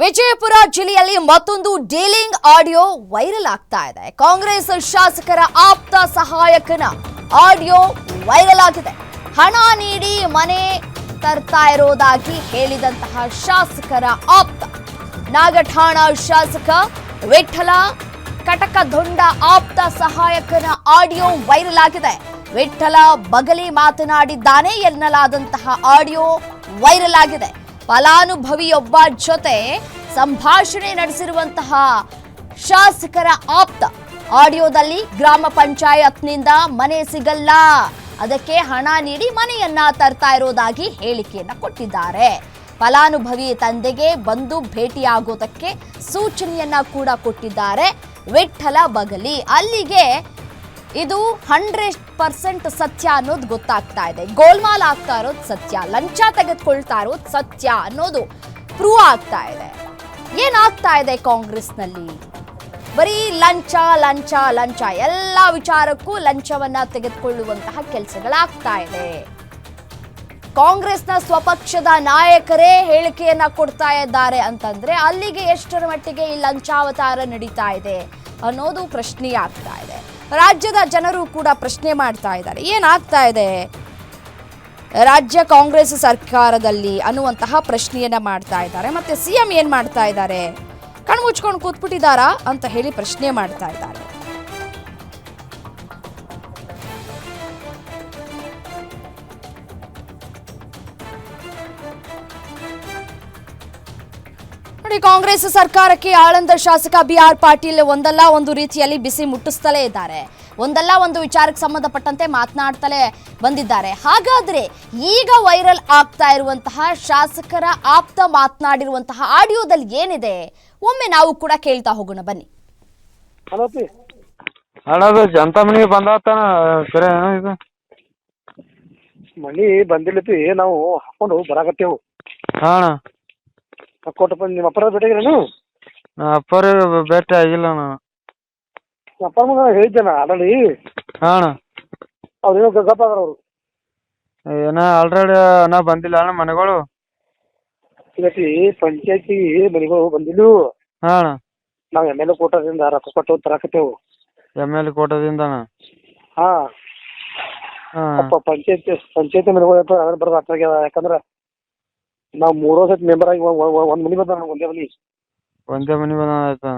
ವಿಜಯಪುರ ಜಿಲ್ಲೆಯಲ್ಲಿ ಮತ್ತೊಂದು dealing audio viral ಆಗ್ತಾ ಇದೆ. ಕಾಂಗ್ರೆಸ್ ಶಾಸಕರ ಆಪ್ತ ಸಹಾಯಕನ ಆಡಿಯೋ ವೈರಲ್ ಆಗಿದೆ. ಹಣ ನೀಡಿ ಮನೆ ತರ್ತಾ ಇರೋದಾಗಿ ಹೇಳಿದಂತಹ ಶಾಸಕರ ಆಪ್ತ, ನಾಗಠಾಣ ಶಾಸಕ ವಿಠಲ, ಕಟಕದೊಂಡ ಆಪ್ತ ಸಹಾಯಕನ ಆಡಿಯೋ ವೈರಲ್ ಆಗಿದೆ. ವಿಠಲ ಬಗಲಿ ಮಾತನಾಡಿದ್ದಾನೆ ಎನ್ನಲಾದಂತಹ ಆಡಿಯೋ ವೈರಲ್ ಆಗಿದೆ. ಫಲಾನುಭವಿಯೊಬ್ಬ ಜೊತೆ ಸಂಭಾಷಣೆ ನಡೆಸಿರುವಂತಹ ಶಾಸಕರ ಆಪ್ತ. ಆಡಿಯೋದಲ್ಲಿ ಗ್ರಾಮ ಪಂಚಾಯತ್ನಿಂದ ಮನೆ ಸಿಗಲ್ಲ. ಅದಕ್ಕೆ ಹಣ ನೀಡಿ ಮನೆಯನ್ನ ತರ್ತಾ ಇರೋದಾಗಿ ಹೇಳಿಕೆಯನ್ನ ಕೊಟ್ಟಿದ್ದಾರೆ. ಫಲಾನುಭವಿ ತಂದೆಗೆ ಬಂದು ಭೇಟಿಯಾಗೋದಕ್ಕೆ ಸೂಚನೆಯನ್ನ ಕೂಡ ಕೊಟ್ಟಿದ್ದಾರೆ. ವಿಠಲ ಬಗಲಿ, ಅಲ್ಲಿಗೆ ಇದು ಹಂಡ್ರೆಡ್ ಪರ್ಸೆಂಟ್ ಸತ್ಯ ಅನ್ನೋದು ಗೊತ್ತಾಗ್ತಾ ಇದೆ. ಗೋಲ್ಮಾಲ್ ಆಗ್ತಾ ಇರೋದು ಸತ್ಯ, ಲಂಚ ತೆಗೆದುಕೊಳ್ತಾ ಇರೋದು ಸತ್ಯ ಅನ್ನೋದು ಪ್ರೂವ್ ಆಗ್ತಾ ಇದೆ. ಏನಾಗ್ತಾ ಇದೆ ಕಾಂಗ್ರೆಸ್ನಲ್ಲಿ? ಬರೀ ಲಂಚ ಲಂಚ ಲಂಚ, ಎಲ್ಲ ವಿಚಾರಕ್ಕೂ ಲಂಚವನ್ನ ತೆಗೆದುಕೊಳ್ಳುವಂತಹ ಕೆಲಸಗಳಾಗ್ತಾ ಇದೆ. ಕಾಂಗ್ರೆಸ್ನ ಸ್ವಪಕ್ಷದ ನಾಯಕರೇ ಹೇಳಿಕೆಯನ್ನ ಕೊಡ್ತಾ ಇದ್ದಾರೆ ಅಂತಂದ್ರೆ ಅಲ್ಲಿಗೆ ಎಷ್ಟರ ಮಟ್ಟಿಗೆ ಈ ಲಂಚಾವತಾರ ನಡೀತಾ ಇದೆ ಅನ್ನೋದು ಪ್ರಶ್ನೆ ಆಗ್ತಾ ಇದೆ. ರಾಜ್ಯದ ಜನರು ಕೂಡ ಪ್ರಶ್ನೆ ಮಾಡ್ತಾ ಇದ್ದಾರೆ. ಏನಾಗ್ತಾ ಇದೆ? ರಾಜ್ಯ ಕಾಂಗ್ರೆಸ್ ಸರ್ಕಾರದಲ್ಲಿ ಅನ್ನುವಂತಹ ಪ್ರಶ್ನೆಯನ್ನ ಮಾಡ್ತಾ ಇದ್ದಾರೆ. ಮತ್ತೆ ಸಿಎಂ ಏನ್ ಮಾಡ್ತಾ ಇದ್ದಾರೆ? ಕಣ್ಮುಚ್ಕೊಂಡು ಕೂತ್ಬಿಟ್ಟಿದ್ದಾರಾ ಅಂತ ಹೇಳಿ ಪ್ರಶ್ನೆ ಮಾಡ್ತಾ ಇದ್ದಾರೆ. ನೋಡಿ ಕಾಂಗ್ರೆಸ್ ಸರ್ಕಾರಕ್ಕೆ ಆಳಂದ ಶಾಸಕ ಬಿ ಆರ್ ಪಾಟೀಲ್ ಒಂದಲ್ಲ ಒಂದು ರೀತಿಯಲ್ಲಿ ಬಿಸಿ ಮುಟ್ಟಿಸ್ತಲೇ ಇದ್ದಾರೆ. ಒಂದಲ್ಲ ಒಂದು ವಿಚಾರಕ್ಕೆ ಸಂಬಂಧಪಟ್ಟಂತೆ ಮಾತನಾಡ್ತಲೇ ಬಂದಿದ್ದಾರೆ. ಹಾಗಾದ್ರೆ ಈಗ ವೈರಲ್ ಆಗ್ತಾ ಇರುವಂತಹ ಶಾಸಕರ ಆಪ್ತ ಮಾತನಾಡಿರುವಂತಹ ಆಡಿಯೋದಲ್ಲಿ ಏನಿದೆ? ಒಮ್ಮೆ ನಾವು ಕೂಡ ಕೇಳ್ತಾ ಹೋಗೋಣ ಬನ್ನಿ. ಹಲೋ ಜಂತ ಬಂದಾತನ ಕರೆ ಏನೋ ಇದು. ಮನಿ ಬಂದಿಲ್ಲತಿ ನಾವು ಹಾಕೊಂಡು ಬರಾಕತ್ತೇವು. ಹಾ ಅಣ್ಣ. ಕೊಟ್ಟಪ್ಪ ನಿಮ್ಮ ಅಪ್ಪರ ಭೇಟಿಯಾಗಿರೇನು ನಾ ಅಪ್ಪರಿಗೆ ಭೇಟಿ ಆಗಿಲ್ಲ ನಾನು ನಿಮ್ಮ ಅಪ್ಪರ ಹೇಳಿದ್ದೆ ನಾನು ಹೇಳಿದ್ದೆ ಆಲ್ರೆಡಿ? ಹಾಂ ಅಣ್ಣ. ಅವ್ರು ಏನೋ ಗಪ್ಪ ಅದಾರ ಅವರು. ಏನ ಆಲ್ರೆಡಿ ಅಣ್ಣ ಬಂದಿಲ್ಲ ಅಣ್ಣ ಮನೆಗಳು. ಈಗ ಪಂಚಾಯತಿ ಮನೆಗಳು ಬಂದಿಲ್ಲ ಹಾಂ ಅಣ್ಣ. ನಾವು ಎಂ ಎಲ್ ಎ ಕೋಟದಿಂದ ರೊಕ್ಕ ಕೊಟ್ಟು ತರಾಕತ್ತೇವು ಎಂ ಎಲ್ ಕೋಟದಿಂದ ಅಣ್ಣ. ಹಾ. ಹಾಂ. ಅಪ್ಪ ಪಂಚಾಯತಿ ಪಂಚಾಯತಿ ಮನೆಗಳು ಬರ್ದು ಆಗ್ಯದ ಯಾಕಂದ್ರ ನಾವು ಮೂರೋ ಸತಿ ಮೆಂಬರ್ ಆಗಿ ಒಂದು ಮನಿ ಬಂದ ಒಂದೇ ಮನಿ. ಒಂದೇ ಮನೆ ಬಂದ ಆಯ್ತು.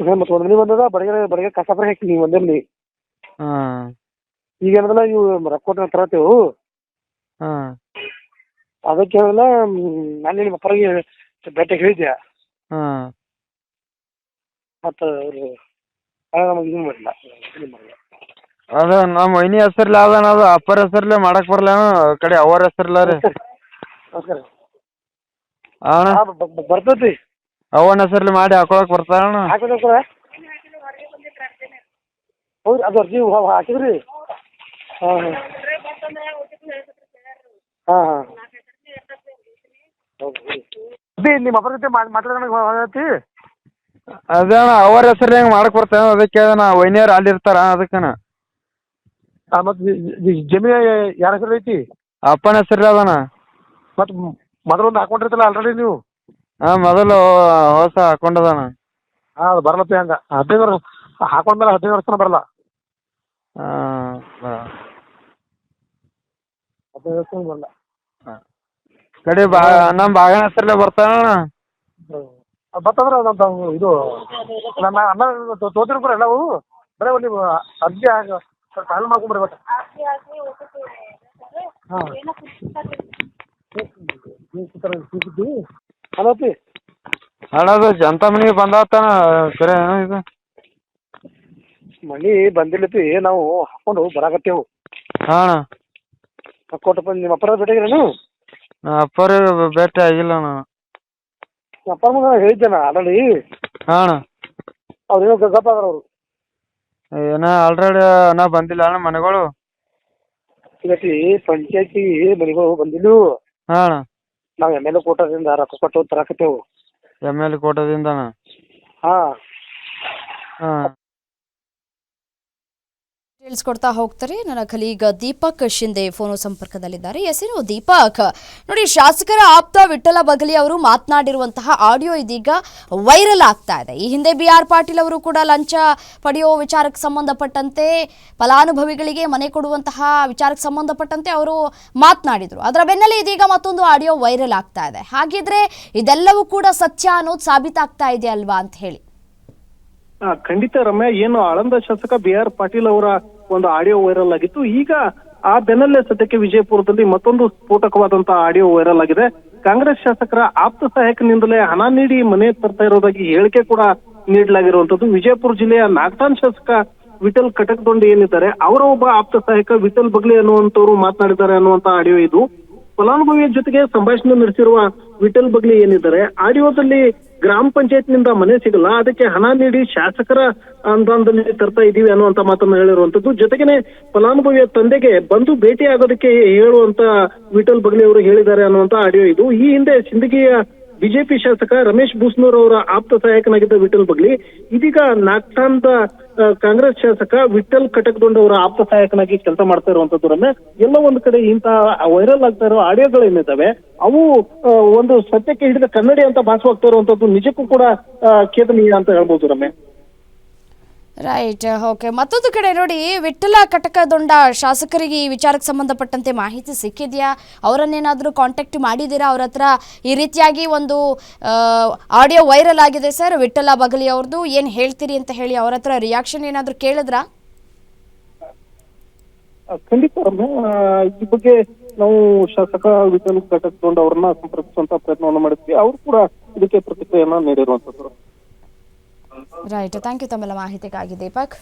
ಮತ್ತೆ ಒಂದು ಮನಿ ಬಂದದ ಬಡಗೆ ಬಡಗೆ ಕಸಪರ ಹಾಕಿ ನೀವು ಒಂದೇ ಮನಿ. ಹಾಂ. ಈಗ ಏನದಲ್ಲ ಇವು ರೊಕ್ಕ ಕೊಟ್ಟು ತರತ್ತೇವು ಹಾಂ. ಅದಕ್ಕೆ ಏನಲ್ಲ ನಾನು ನಿಮ್ಮ ಅಪ್ಪರಿಗೆ ಭೇಟಿ ಹೇಳಿದ್ದೆ ಹಾಂ. ಮತ್ತು ಅವರು ನಮಗೆ ಇದು ಮಾಡಿಲ್ಲ ಇದು ಮಾಡಿಲ್ಲ. ಅದು ನಮ್ಮ ಮೈನಿ ಹೆಸರ್ಲೆ ಅದ ಅಪ್ಪರ ಹೆಸರ್ಲೆ ಮಾಡಕ್ ಬರಲ್ಲ ಕಡೆ ಅವರ ಹೆಸರ್ಲ ರೀ? ನಮಸ್ಕಾರ. ಅಣ್ಣ ಬರ್ತೈತಿ. ಅವನ ಹೆಸರ್ಲೆ ಮಾಡಿ ಹಾಕೊಳಕ್ ಬರ್ತಾರಣ್ಣ ಹಾಕಿದ್ರೆ ಸರ ಹೌದು ಅದು ಅರ್ಜಿ ಹಾಕಿದ್ರಿ? ಹಾಂ ಹಾಂ. ಹಾಂ ಬಿ ನಿಮ್ಮ ಅಪ್ಪರ ಜೊತೆ ಮಾತಾಡೋಣ ಅದೇ ಅಣ್ಣ ಅವ್ರ ಹೆಸರು ಹೆಂಗೆ ಮಾಡಕ್ ಬರ್ತಾನೆ ಅದಕ್ಕೆ ನಾ ವೈನಿಯರ್ ಅಲ್ಲಿ ಇರ್ತಾರ ಅದಕ್ಕನ. ಮತ್ತು ಜಮೀನು ಯಾರ ಹೆಸರು ಐತಿ? ಅಪ್ಪನ ಹೆಸರು ಅದಣ್ಣ ಮತ್ತು ಮೊದಲೊಂದು ಹಾಕೊಂಡಿರ್ತಲ್ಲ ಆಲ್ರೆಡಿ ನೀವು? ಹಾಂ ಮೊದಲು ಹೊಸ ಹಾಕೊಂಡದಣ್ಣ ಹಾಂ ಅದು ಬರಲತ್ತೆ ಹಂಗೆ. ಹದಿನೈದು ವರ್ಷ ಹಾಕೊಂಡ್ಮೇಲೆ ಹದಿನೈದು ವರ್ಷ ಬರಲ್ಲ. ಹಾಂ ಹದಿನೈದು ವರ್ಷ ಬರಲ್ಲ. ಕಡೆ ಬಾ ನಮ್ಮ ಬಾಗನ ಹೆಸರ್ಲೆ ಬರ್ತಾನಣ್ಣ ಬರ್ತಂದ್ರೆ ನಮ್ಮ ಇದು ನಮ್ಮ ಅಣ್ಣ ತೋತಿರ್ ಕೂಡ ಎಲ್ಲವು. ಬರೀ ಒಂದು ನೀವು ಅರ್ಜಿ ಹಾಕ ಸ್ವಲ್ಪ ಹಾಲು ಮಾಡ್ಕೊಂಡ್ಬರ್ರಿ ಬಟ್ ಹಾಂ. ಹಲೋ ಪಿ ಅಣ್ಣ ಅದು ಜನತಾ ಮನೆಗೆ ಬಂದಾತನ? ಕರೆ ಇದು. ಮನಿ ಬಂದಿಲ್ಲ ಪಿ ನಾವು ಹಾಕೊಂಡು ಬರಾಕತ್ತೇವು. ಹಾಂ ಅಣ್ಣ. ಕೊಟ್ಟಪ್ಪ ನಿಮ್ಮ ಅಪ್ಪರ ಭೇಟಿಯಾಗಿರೇನು ನಾ ಅಪ್ಪರಿಗೆ ಭೇಟಿ ಆಗಿಲ್ಲ ಅಣ್ಣ. ನಿಮ್ಮ ಅಪ್ಪರ ಮುಂದೆ ನಾನು ಹೇಳಿದ್ದೆ ನಾ ಆಲ್ರೆಡಿ? ಹಾಂ ಅಣ್ಣ. ಅವ್ರು ಏನೋ ಗಪ್ಪ ಅದಾರ ಅವರು. ಏನೋ ಆಲ್ರೆಡಿ ಅಣ್ಣ ಬಂದಿಲ್ಲ ಅಣ್ಣ ಮನೆಗಳು. ಈಗ ಪಿ ಪಂಚಾಯತಿ ಮನೆಗಳು ಬಂದಿಲ್ಲ. ಹಾಂ ಅಣ್ಣ. ನಾವು ಎಂ ಎಲ್ ಎ ಕೋಟದಿಂದ ರೊಕ್ಕ ಕೊಟ್ಟು ತರಾಕತ್ತೇವು. ಎಂ ಎಲ್ ಕೋಟದಿಂದ ಅಣ್ಣ ಹಾಂ. ಹಾಂ. ತಿಳಿಸ್ಕೊಡ್ತಾ ಹೋಗ್ತಾರೆ. ನನ್ನ ಕಲೀಗ ದೀಪಕ್ ಶಿಂದೆ ಫೋನು ಸಂಪರ್ಕದಲ್ಲಿದ್ದಾರೆ. ಹೆಸರು ದೀಪಕ್. ನೋಡಿ, ಶಾಸಕರ ಆಪ್ತ ವಿಠಲ ಬಗಲಿ ಅವರು ಮಾತನಾಡಿರುವಂತಹ ಆಡಿಯೋ ಇದೀಗ ವೈರಲ್ ಆಗ್ತಾ ಇದೆ. ಈ ಹಿಂದೆ ಬಿ ಆರ್ ಪಾಟೀಲ್ ಅವರು ಕೂಡ ಲಂಚ ಪಡೆಯೋ ವಿಚಾರಕ್ಕೆ ಸಂಬಂಧಪಟ್ಟಂತೆ, ಫಲಾನುಭವಿಗಳಿಗೆ ಮನೆ ಕೊಡುವಂತಹ ವಿಚಾರಕ್ಕೆ ಸಂಬಂಧಪಟ್ಟಂತೆ ಅವರು ಮಾತನಾಡಿದ್ರು. ಅದರ ಬೆನ್ನಲ್ಲೇ ಇದೀಗ ಮತ್ತೊಂದು ಆಡಿಯೋ ವೈರಲ್ ಆಗ್ತಾ ಇದೆ. ಹಾಗಿದ್ರೆ ಇದೆಲ್ಲವೂ ಕೂಡ ಸತ್ಯ ಅನ್ನೋದು ಸಾಬೀತಾಗ್ತಾ ಇದೆ ಅಲ್ವಾ ಅಂತ ಹೇಳಿ. ಖಂಡಿತ ರಮ್ಯಾ, ಏನು ಆಳಂದ ಶಾಸಕ ಬಿ ಆರ್ ಪಾಟೀಲ್ ಅವರ ಒಂದು ಆಡಿಯೋ ವೈರಲ್ ಆಗಿತ್ತು. ಈಗ ಆ ಬೆನ್ನಲ್ಲೇ ಸದ್ಯಕ್ಕೆ ವಿಜಯಪುರದಲ್ಲಿ ಮತ್ತೊಂದು ಸ್ಫೋಟಕವಾದಂತಹ ಆಡಿಯೋ ವೈರಲ್ ಆಗಿದೆ. ಕಾಂಗ್ರೆಸ್ ಶಾಸಕರ ಆಪ್ತ ಸಹಾಯಕನಿಂದಲೇ ಹಣ ನೀಡಿ ಮನೆ ತರ್ತಾ ಇರೋದಾಗಿ ಹೇಳಿಕೆ ಕೂಡ ನೀಡಲಾಗಿರುವಂತದ್ದು ವಿಜಯಪುರ ಜಿಲ್ಲೆಯ ನಾಗ್ತಾನ್ ಶಾಸಕ ವಿಠಲ್ ಕಟಕದೊಂಡಿ ಏನಿದ್ದಾರೆ, ಅವರ ಒಬ್ಬ ಆಪ್ತ ಸಹಾಯಕ ವಿಠಲ್ ಬಗ್ಲಿ ಅನ್ನುವಂತವ್ರು ಮಾತನಾಡಿದ್ದಾರೆ ಅನ್ನುವಂತ ಆಡಿಯೋ ಇದು. ಫಲಾನುಭವಿಯ ಜೊತೆಗೆ ಸಂಭಾಷಣೆ ನಡೆಸಿರುವ ವಿಠಲ್ ಬಗ್ಲಿ ಏನಿದ್ದಾರೆ, ಆಡಿಯೋದಲ್ಲಿ ಗ್ರಾಮ ಪಂಚಾಯತ್ನಿಂದ ಮನೆ ಸಿಗಲ್ಲ, ಅದಕ್ಕೆ ಹಣ ನೀಡಿ ಶಾಸಕರ ಅನುದಾನದಲ್ಲಿ ತರ್ತಾ ಇದೀವಿ ಅನ್ನುವಂತ ಮಾತನ್ನ ಹೇಳಿರುವಂತದ್ದು ಜೊತೆಗೇನೆ ಫಲಾನುಭವಿಯ ತಂದೆಗೆ ಬಂದು ಭೇಟಿ ಆಗೋದಕ್ಕೆ ಹೇಳುವಂತ ವಿಠಲ್ ಬಗ್ಲಿ ಅವರು ಹೇಳಿದ್ದಾರೆ ಅನ್ನುವಂತ ಆಡಿಯೋ ಇದು. ಈ ಹಿಂದೆ ಸಿಂದಗಿಯ ಬಿಜೆಪಿ ಶಾಸಕ ರಮೇಶ್ ಬೂಸ್ನೂರ್ ಅವರ ಆಪ್ತ ಸಹಾಯಕನಾಗಿದ್ದ ವಿಠಲ್ ಬಗ್ಲಿ, ಇದೀಗ ನಾಗ್ಟಾನ್ದ ಕಾಂಗ್ರೆಸ್ ಶಾಸಕ ವಿಠಲ್ ಕಟಕ್ದೊಂಡ್ ಅವರ ಆಪ್ತ ಸಹಾಯಕನಾಗಿ ಕೆಲಸ ಮಾಡ್ತಾ ಇರುವಂತದ್ದು ರಮ್ಯ. ಎಲ್ಲ ಒಂದು ಕಡೆ ಇಂತಹ ವೈರಲ್ ಆಗ್ತಾ ಇರೋ ಆಡಿಯೋಗಳೇನಿದ್ದಾವೆ ಅವು ಒಂದು ಸತ್ಯಕ್ಕೆ ಹಿಡಿದ ಕನ್ನಡಿ ಅಂತ ಭಾಸವಾಗ್ತಾ ಇರುವಂತದ್ದು ನಿಜಕ್ಕೂ ಕೂಡ ಖೇದನೀಯ ಅಂತ ಹೇಳ್ಬೋದು ರಮ್ಯ. ರೈಟ್ ಓಕೆ ಮತ್ತೊಂದು ಕಡೆ ನೋಡಿ ವಿಠಲ ಕಟಕದೊಂಡ ಶಾಸಕರಿಗೆ ಈ ವಿಚಾರಕ್ಕೆ ಸಂಬಂಧಪಟ್ಟಂತೆ ಮಾಹಿತಿ ಸಿಕ್ಕಿದೆಯಾ? ಅವರನ್ನೇನಾದರೂ ಕಾಂಟ್ಯಾಕ್ಟ್ ಮಾಡಿದ್ದೀರಾ? ಅವ್ರ ಹತ್ರ ಈ ರೀತಿಯಾಗಿ ಒಂದು ಆಡಿಯೋ ವೈರಲ್ ಆಗಿದೆ ಸರ್ ವಿಠಲ ಬಗಲಿ ಅವ್ರದ್ದು ಏನು ಹೇಳ್ತೀರಿ ಅಂತ ಹೇಳಿ ಅವ್ರ ಹತ್ರ ರಿಯಾಕ್ಷನ್ ಏನಾದರೂ ಕೇಳಿದ್ರಾ? ಖಂಡಿತ ಈ ಬಗ್ಗೆ ನಾವು ಶಾಸಕ ವಿಠಲ್ ಕಟಕದೊಂಡ ಅವ್ರನ್ನ ಸಂಪರ್ಕಿಸುವಂತ ಪ್ರಯತ್ನವನ್ನು ಮಾಡಿದ್ವಿ. ಅವರು ಕೂಡ ಇದಕ್ಕೆ ಪ್ರತಿಕ್ರಿಯೆಯನ್ನ ನೀಡಿರುವಂತದ್ದು. ರೈಟ್ ಥ್ಯಾಂಕ್ ಯು ತಮ್ಮೆಲ್ಲ ಮಾಹಿತಿಗಾಗಿ ದೀಪಕ್